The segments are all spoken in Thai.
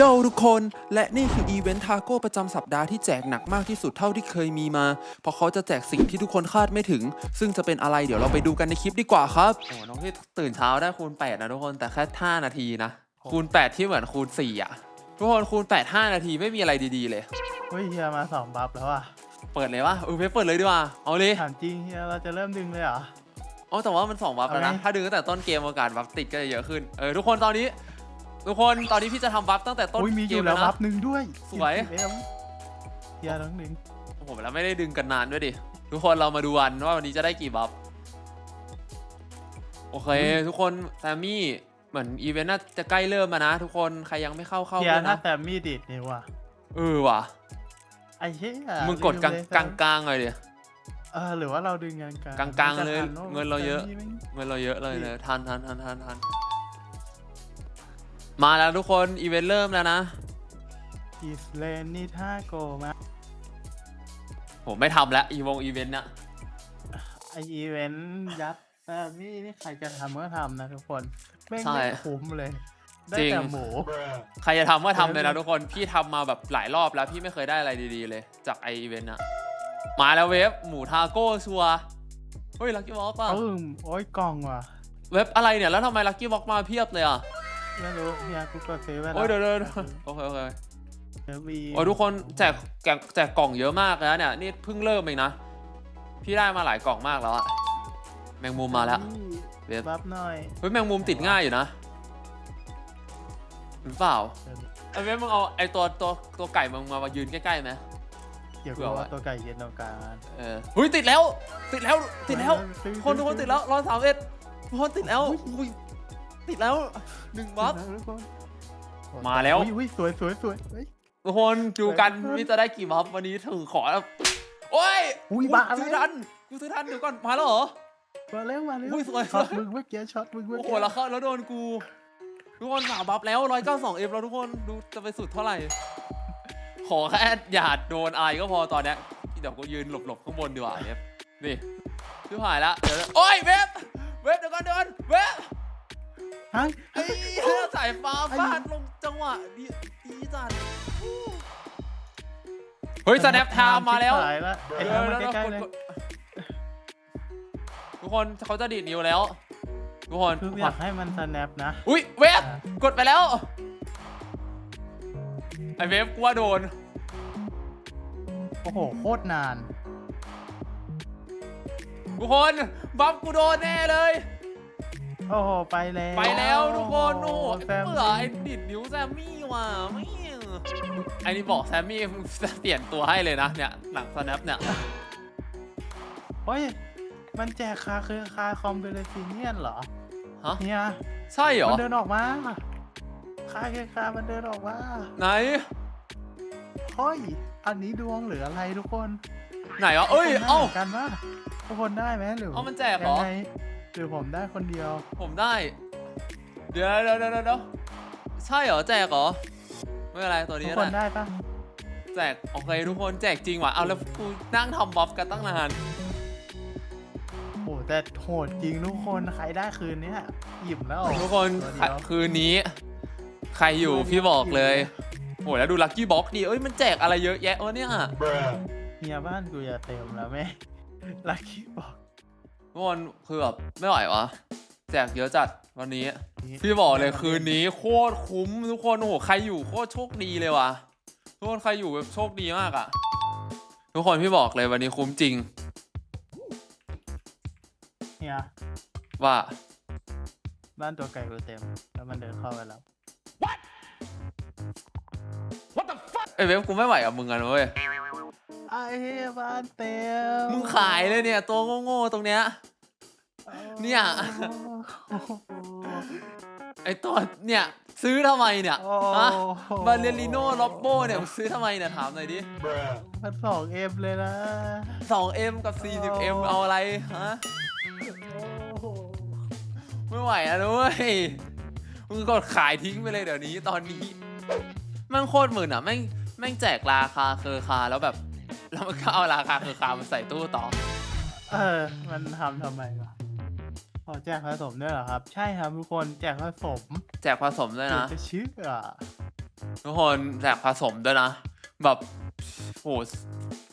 โยทุกคน และนี่คืออีเวนต์ทาโก้ประจำสัปดาห์ที่แจกหนักมากที่สุดเท่าที่เคยมีมา เพราะเขาจะแจกสิ่งที่ทุกคนคาดไม่ถึง ซึ่งจะเป็นอะไรเดี๋ยวเราไปดูกันในคลิปดีกว่าครับโอ้น้องที่ตื่นเช้าได้คูณ 8 นะทุกคนแต่แค่ 5 นาทีนะ คูณ 8 ที่เหมือนคูณ 4 อะ ทุกคนคูณ 8 5 นาทีไม่มีอะไรดีๆเลย เฮ้ยเฮียมาสองบัฟแล้วอะเปิดเลยวะเออไม่เปิดเลยดีกว่าเอาเลยถามจริงเฮียเราจะเริ่มดึงเลยเหรออ๋อแต่ว่ามัน2บัฟแล้วนะเอาไงถ้าดึงตั้งแต่ต้นเกมโอกาสบัฟติดก็จะเยอะขึ้นเออทุกคนตอนนี้ ทุกคนตอนนี้พี่จะทำบัฟตั้งแต่ต้นอุ้ยมีอเกยู่มแล้แล้ววบันะฟหนึ่งด้วยสวย10เอ็มเฮียทั้งหนึ่งโอ้โหแล้วไม่ได้ดึงกันนานด้วยดิ ทุกคนเรามาดูวันว่าวันนี้จะได้กี่บัฟ โอเค ทุกคนแซมมี่เหมือนอีเวนต์น่าจะใกล้เริ่มมานะ ทุกคนใครยังไม่เข้าเข้าเฮียด้วยถ้านะแต่มีดดิดนี่ว่ะเออว่ะ ไอ้เฮียมึงกดกลางลืมเลยกลางกลางเลยดิ เออหรือว่าเราดึงกลางกลางๆเลยจะทันเงินเราเยอะแต่นี่แม่งเงินเราเยอะเลยนะทันทันทันทันทัน มาแล้วทุกคน อีเวนต์เริ่มแล้วนะอีสเลนนี่ท่าโกมาผมไม่ทำแล้วอีวงอีเวนต์น่ะไออีเวนต์ยัดแต่นี่นี่ใครจะทำก็ทำนะทุกคนแม่งใช่ไม่คุ้มเลย ได้จริงแต่หมู ใครจะทำก็ทำเลยนะเออทุกคน พี่ทำมาแบบหลายรอบแล้วพี่ไม่เคยได้อะไรดีๆเลย จากไออีเวนต์น่ะ มาแล้วเว็บหมูทาโก้ชัวร์เฮ้ยลักกี้บ็อกป่ะปึ้มโอ้ยกล่องว่ะ เว็บอะไรเนี่ยแล้วทำไมลักกี้บ็อกมาเพียบเลยอะ ไม่รู้เฮียกูกดซื้อไปแล้วโอ้ยเดี๋ยวเดี๋ยวเดี๋ยวโอเคโอเคเดี๋ยววีโอ้ยทุกคนแจกแจกแจกกล่องเยอะมากแล้วเนี่ยนี่เพิ่งเริ่มเองนะพี่ได้มาหลายกล่องมากแล้วอะแมงมุมมาแล้วเว็บบัฟหน่อยเฮ้ยแมงมุมติดง่ายอยู่นะหรือเปล่าไอ้เว็บมึงเอาไอ้ตัวตัวตัวไก่มึงมามายืนใกล้ๆไหมเดี๋ยวเผื่กูอไว้ว่าตัวไก่เย็นตรงกลางเออเฮ้ยติดแล้ว ติดแล้วติดแล้วซื้อคนทุกคนซื้อติดแล้วร้อยสามเอ็ดทุกคนติดแล้วอุ๊ยอุ้ย ติดแล้วหนึ่งบัฟซื้อทุกคนมาแล้ว อุ้ยอุ้ยสวยสวยสวยเฮ้ยทุกคนดูกันเฮ้ยวิจะได้กี่บัฟวันนี้ถึงขอแล้วโอ้ยอุ้ยบ้าซื้อแล้วทันกูซื้อทันเดี๋ยวก่อนมาแล้วเหรอมาเร็วมาเร็วอุ้ยสวยช็อตสวยมึงเมื่อกี้ช็อตมึงเมื่อโอ้โหกี้แล้วเข้าแล้วโดนกูทุกคนสามบัฟแล้วร้อยเก้าสองเอฟแล้วทุกคนดูจะไปสุดเท่าไหร่ ขอแค่อย่าโดนไอายก็พอตอนเนี้ยเดี๋ยวกูยืนหลบๆข้างบนดีกว่าเว็บนี่ชิบหายละเดี๋ยวนะโอ้ยเว็บเว็บเดี๋ยวก่อนเดี๋ยวก่อนเว็บ ฮะไอ้เหี้ยสายฟ้าฟาดลงจังหวะดีดีจัดเฮ้ยสแนปไทม์มาแล้วชิบหยละไอ้ทางมันใกล้ๆเลยทุกคนเขาจะดีดนิ้วแล้ว ทุกคนคืออยากให้มันสแนปนะ อุ้ยเว็บกดไปแล้ว ไอเว็บกูว่าโดน โอ้โห โคตรนาน ทุกคน บัฟกูโดนแน่เลย โอ้โหไปแล้วไปแล้วทุกคนโอ้โหแซมเบื่อไอ้ดิดนิ้วแซมมี่ว่ะไม่ไอ้นี่บอกแซมมี่จะเปลี่ยนตัวให้เลยนะเนี่ยหลังสแนปเนี่ยเฮ้ยมันแจกคาคือคาคอมเบลซิเนียนเหรอฮะเนี่ยใช่เหรอมันเดินออกมาคาคือคามันเดินออกมาไหนเฮ้ยอันนี้ดวงหรืออะไรทุกคน ไหนอะเอ้ยทุกคนได้เอ้าหมืนกันว่าทุกคนได้ไหมหรือเอามันแจกเหรอ ยังไงหรือผมได้คนเดียว ผมได้ เดี๋ยวเดี๋ยวเดี๋ยวเดี๋ยวใช่เหรอแจกเหรอ ไม่เป็นไรตัวทุนี้กคนนะได้ปะแจกโอเคทุกคนแจกจริงว่ะเอาแล้วกูนั่งทำบัฟกันตั้งนาน โอ้แต่โหดจริงทุกคนใครได้คืนเนี้ยหยิบแล้วทุกคนตัวเดียวคืนนี้ ใครอยู่พี่บอกเลยโหแล้วดูลัคกี้บ็อกดีเอ้ยมันแจกอะไรเยอะแยะวะเนี่ย เฮียบ้านกูจะเต็มแล้วแม่ลักกี้บอก ทุกคนคือแบบไม่ไหววะแจกเยอะจัดวันนี้ พี่บอกเลยคืนนี้โคตรคุ้มทุกคนโอ้โหใครอยู่โคตรโชคดีเลยว่ะทุกคนใครอยู่แบบโชคดีมากอะทุกคนพี่บอกเลยวันนี้คุ้มจริงเฮียว่าบ้านตัวไก่กูเต็ม แล้วมันเดินเข้าไปแล้ว ไอ้ยเว็บกูไม่ไหวกับมึงอะนะเว้ยไอ้เฮียบ้านเต็มมึงขายเลยเนี่ยตัวโง่ๆตรงเนี้ย เนี่ย ไอ้ตัวเนี่ย ซื้อทำไมเนี่ยโอ้ฮะโหบาเลริโน่ล็อบโบเนี่ยมึงซื้อทำไมเนี่ยถามหน่อยดิมันสองเอ็มเลยนะ 2M กับ 40M เอาอะไรฮะโอ้โหไม่ไหวอะด้วยมึงกดขายทิ้งไปเลยเดี๋ยวนี้ตอนนี้แม่งโคตรหมื่นอะแม่งแม่งแจกราคาเคอคาแล้วแบบแล้วมันก็เอาราคาเคอคามาใส่ตู้ต่อ เออ มันทำทำไมวะ ขอแจกผสมด้วยเหรอครับ ใช่ครับทุกคนแจกผสมแจกผสมด้วยนะ จะชื่ออะทุกคนแจกผสมด้วยนะ แบบโห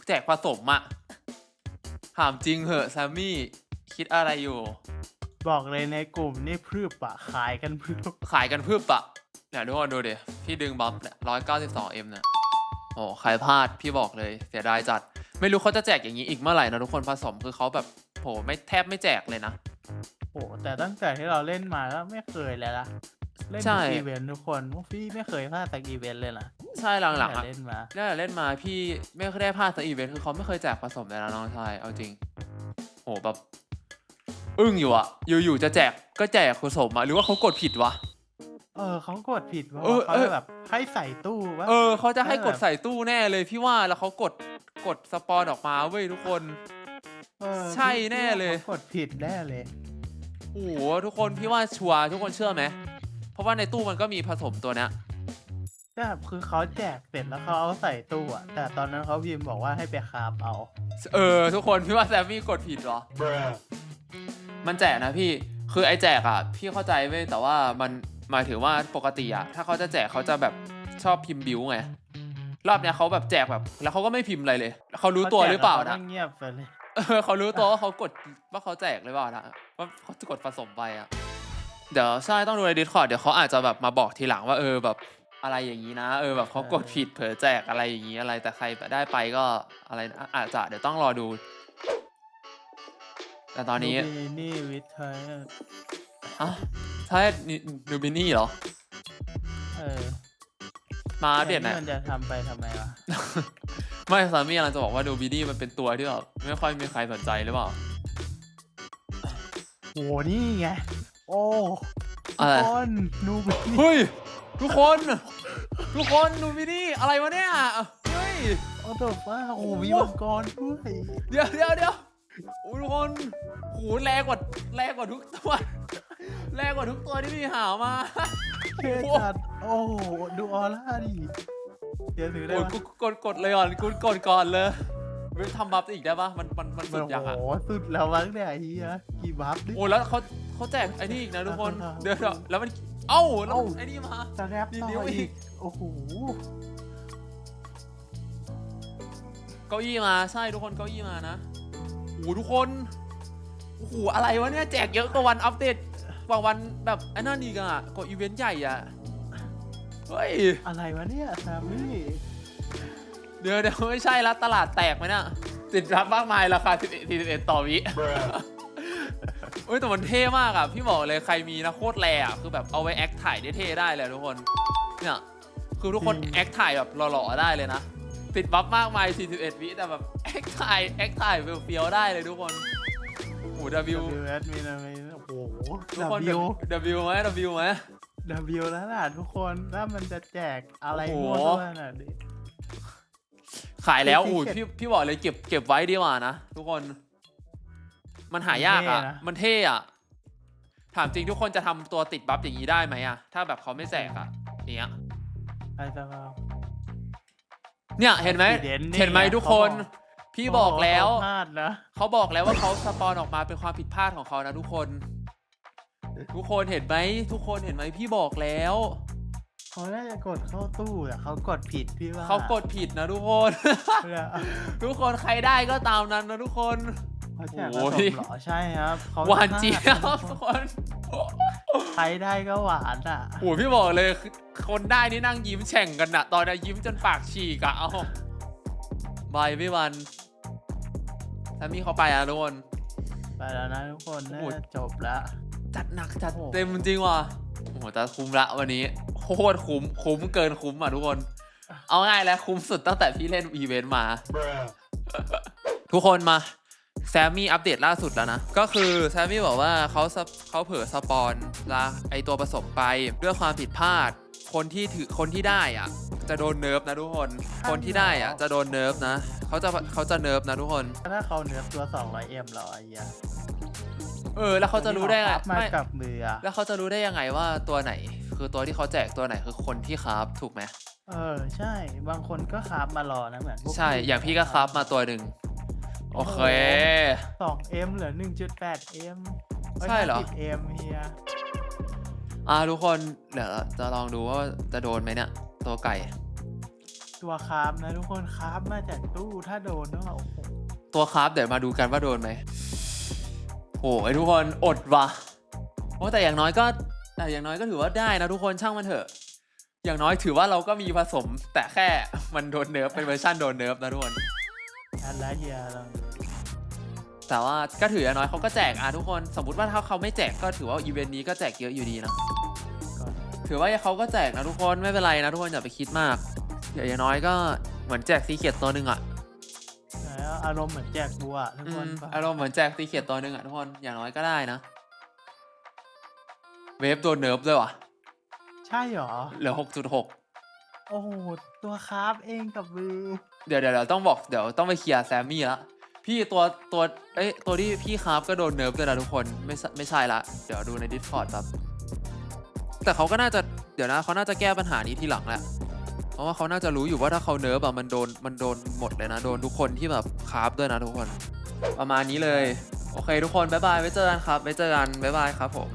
แจกผสมอะถามจริงเหอะแซมมี่คิดอะไรอยู่ บอกเลยในกลุ่มนี่พรึบอะขายกันพรึบขายกันพืบปะเนี่ยทุกคนดูดิพี่ดึงบัฟเนี่ยร้อยเก้าสิบสองเอ็มเนี่ยโอ้ใครพลาดพี่บอกเลยเสียดายจัด ไม่รู้เขาจะแจกอย่างนี้อีกเมื่อไหร่นะทุกคนผสมคือเขาแบบโหไม่แทบไม่แจกเลยนะ โอ้แต่ตั้งแต่ที่เราเล่นมาก็ไม่เคยเลยละเล่นใช่ ทุกอีเวนต์ทุกคนพวกพี่ไม่เคยพลาดสักอีเวนต์เลยนะใช่หลังๆตั้อะแต่เล่นมาตั้งแต่เล่นมาพี่ไม่เคยได้พลาดสักอีเวนต์คือเขาไม่เคยแจกผสมเลยนะน้องชายเอาจริงโหแบบอึ้งอยู่อะอยู่ๆจะแจกก็แจกผสมอะหรือว่าเขากดผิดวะ เออเขากดผิดว่าเออเขาเออ จะแบบให้ใส่ตู้วะเออเขาจะให้กดแบบใส่ตู้แน่เลยพี่ว่าแล้วเขากดกดสปอนออกมาเว้ยทุกคนเออใช่แน่เลยขากดผิดแน่เลย โอ้โหทุกคนพี่ว่าชัวร์ทุกคนเชื่อไหม เพราะว่าในตู้มันก็มีผสมตัวเนี้ยแต่คือเขาแจกเสร็จแล้วเขาเอาใส่ตู้อะแต่ตอนนั้นเขาพิมพ์บอกว่าให้ไปคาบเอา เออ ทุกคนพี่ว่าแซมมี่กดผิดเหรอ มันแจกนะพี่ คือไอ้แจกอะพี่เข้าใจเว้ยแต่ว่ามันหมายถึงว่าปกติอะถ้าเขาจะแจกเขาจะแบบชอบพิมพ์บิวไงรอบเนี้ยเขาแบบแจกแบบ แล้วเขาก็ไม่พิมพ์อะไรเลยแล้วเขารู้ตัวหรือเปล่าขแจกแวนะขก็เงียบไปเลย เออเขารู้ตัวว่าเขากดว่าเขาแจกหรือเปล่านะว่าเขาจะกดผสมไปอะเดี๋ยวใช่ต้องดูในดิสคอร์ดเดี๋ยวเขาอาจจะแบบมาบอกทีหลังว่าเออแบบอะไรอย่างนี้นะ เออแบบเขากดผิดเผลอแจกอะไรอย่างนี้อะไรแต่ใครได้ไปก็อะไรนะอาจจะเดี๋ยวต้องรอดู แต่ตอนนี้ดูบินี่วิทยอะใช่นูบินี่เหรอ เออมาอัปเดตหแต่น่อยมันจะทำไปทำไมวะ ไม่สามีกำลังจะบอกว่านูบินี่มันเป็นตัวที่แบบไม่ค่อยมีใครสนใจหรือเปล่าโหนี่ไง โอ้อะไรทุกคนนูบินี่เฮ้ยทุกคน ทุกคนนูบินี่อะไรวะเนี่ยเฮ้ย โอ้ตัวว่าโอ้โหมีมังกรด้วยเดี๋ยวเดี๋ยวเดี๋ยวโอ้ยทุกคนโหแรงกว่าแรงกว่าทุกตัวแรงกว่าทุกตัวที่พี่หามา เท่จัดโอ้โหดูออร่าดิ เดี๋ยวถือได้โอ้ยปะกูกดกดเลยก่อนกูกดก่อนเลยเว้ยทำบัฟอีกได้ปะมันมันมันสุมันดยังโอ้อะโหสุดแล้วมั้งเนี่ยไอ้เฮียกี่บัฟดิ โอ้แล้วเขาเขาแจกไอ้นี่อีกนะทุกคนครับเดี๋ยวเดี๋ยวแล้วมันเอ้าแล้วเอ้าไอ้นี่มาสแนปมีต่นิ้วออีอีกกโอ้โห เก้าอี้มาใช่ทุกคนเก้าอี้มานะโอ้โหทุกคนโอ้โหอะไรวะเนี่ยแจกเยอะกว่าวันอัปเดตกว่าวันแบบไอ้นั่นอีกอะกว่าอีเวนต์ใหญ่อะ เฮ้ย อะไรวะเนี่ยแซมมี่ เดี๋ยวเดี๋ยวไม่ใช่ละตลาดแตกไหมเนี่ยติดรับมากมายราคา11 41ต่อวิเอ้ยแต่มันเท่มากอะพี่บอกเลยใครมีนะโคตรแรอะคือแบบเอาไว้แอคถ่ายได้เท่ได้เลยทุกคน เนี่ยคือทุกคนแอคถ่ายแบบหล่อๆได้เลยนะ ติดบัฟมากมาย 41 วิแต่แบบแอคถ่ายแอคถ่ายเฟียวๆได้เลยทุกคนโอ้โห W วิวเอสมีนะมีโอ้โหทุกคนวิว W ไหม W ไหม วิวแล้วล่ะทุกคนถ้ามันจะแจกอะไรโอ้โห มั่วตัวน่ะดิ ขายแล้ว Secret อู้พี่พี่บอกเลยเก็บเก็บไว้ดีกว่านะทุกคน มันหายากอะ มันเท่นะ มันเท่อะถามจริงทุกคนจะทำตัวติดบัฟอย่างนี้ได้ไหมอะถ้าแบบเขาไม่แจกอะอย่างเงี้ยไอ้เจ้าเนี่ยเห็นไหม Accident นี่เห็นไหมไงทุกคน เขาบอกพี่บอกแล้ว เขาพลาดนะ เขาบอกแล้วว่าเขาสปอนออกมาเป็นความผิดพลาดของเขานะทุกคน ทุกคนเห็นไหมทุกคนเห็นไหมพี่บอกแล้ว เขาน่าจะกดเข้าตู้แต่เขากดผิดพี่ว่าเขากดผิดนะทุกคนเนี่ยทุกคนใครได้ก็ตามนั้นนะทุกคน เขาแจกผโอ้สย มเหรอใช่ครับเขาหวานเจี๊ยบพลาดทุกคนใครได้ก็หวานอะโอ้โหพี่บอกเลยคือคนได้นี่นั่งยิ้มแฉ่งกันนะตอนนี้ยิ้มจนปากฉีกอะเอาบายพี่วันถ้ามีเขาไปอะทุกคน ไปแล้วนะทุกคนโอ้น่าโหจะจบแล้ว จัดหนักจัดโอ้โหเต็มจริงว่ะโอ้โหแต่คุ้มละวันนี้โคตรคุ้มคุ้มเกินคุ้มอะทุกคน เอาง่ายแล้วคุ้มสุดตั้งแต่พี่เล่นอีเวนต์มา ทุกคนมาแซมมี่อัปเดตล่าสุดแล้วนะ ก็คือแซมมี่บอกว่าเขาสปเขาเผลอสปอนละไอตัวผสมไปด้วยความผิดพลาด คนที่ถือคนที่ได้อะ จะโดนเนิร์ฟนะทุกคน คนที่ได้อะจะโดนเนิร์ฟนะเขาจะเขาจะเนิร์ฟนะทุกคน ถ้าเขาเนื้อตัว 200M เหรอไอ้เหี้ย เออ แล้วเขาจะรู้ได้ไงที่เขาพับมาไม่กับมืออะแล้วเขาจะรู้ได้ยังไงว่าตัวไหน คือตัวที่เขาแจกตัวไหนคือคนที่คราฟถูกไหมเออใช่ บางคนก็คราบมารอนะเหมือนพวกใช่ อย่างพี่ก็คราฟมาตัวหนึ่งโอเค 2M เหลือ 1.8M ใช่เหรอ 10M เฮียอ่าทุกคนเดี๋ยวจะลองดูว่าจะโดนไหมเนี่ย ตัวไก่ ตัวคราฟนะทุกคนคราฟมาจากตู้ถ้าโดนก็โอ้โหตัวคราฟเดี๋ยวมาดูกันว่าโดนไหม โหไอ้ทุกคนอดวะโอ้แต่อย่างน้อยก็แต่อย่างน้อยก็ถือว่าได้นะทุกคนช่างมันเถอะ อย่างน้อยถือว่าเราก็มีผสม แต่แค่มันโดนเนิร์ฟเป็นเวอร์ชันโดนเนิร์ฟนะทุกคนอันละเฮียลองดูแต่ว่าก็ถืออย่างน้อยเขาก็แจกอะทุกคนสมมติว่าถ้าเขาไม่แจกก็ถือว่าอีเวนต์นี้ก็แจกเยอะอยู่ดีนะก่อนถือว่าเขาก็แจกนะทุกคนไม่เป็นไรนะทุกคนอย่าไปคิดมากเดี๋ยวอย่างน้อยก็เหมือนแจกซีเคียตตัวหนึ่งอะ อารมณ์เหมือนแจกบัวทุกอืคนมอารมณ์เหมือนแจกซีเคียตัวหนึ่งอะทุกคนอย่างน้อยก็ได้นะ เวฟโดนเนิร์ฟด้วยว่ะใช่เหรอ เหลือ6.6โอ้โห ตัวคราฟเองกับมือเดี๋ยวเดี๋ยวเดี๋ยวต้องบอกเดี๋ยวต้องไปเคลียร์แซมมี่ละพี่ตัวตัวเอ้ยตัวที่พี่คราฟก็โดนเนิร์ฟด้วยนะทุกคนไม่ใช่ไม่ใช่ละ เดี๋ยวดูใน Discord ครับแต่เขาก็น่าจะเดี๋ยวนะเขาน่าจะแก้ปัญหานี้ทีหลังแหละ เพราะว่าเขาน่าจะรู้อยู่ว่าถ้าเขาเนิร์ฟอะมันโดนมันโดนหมดเลยนะ โดนทุกคนที่แบบคราฟด้วยนะทุกคน ประมาณนี้เลย โอเค ทุกคนบ๊ายบายไว้เจอกันครับไว้เจอกันบ๊ายบายครับผม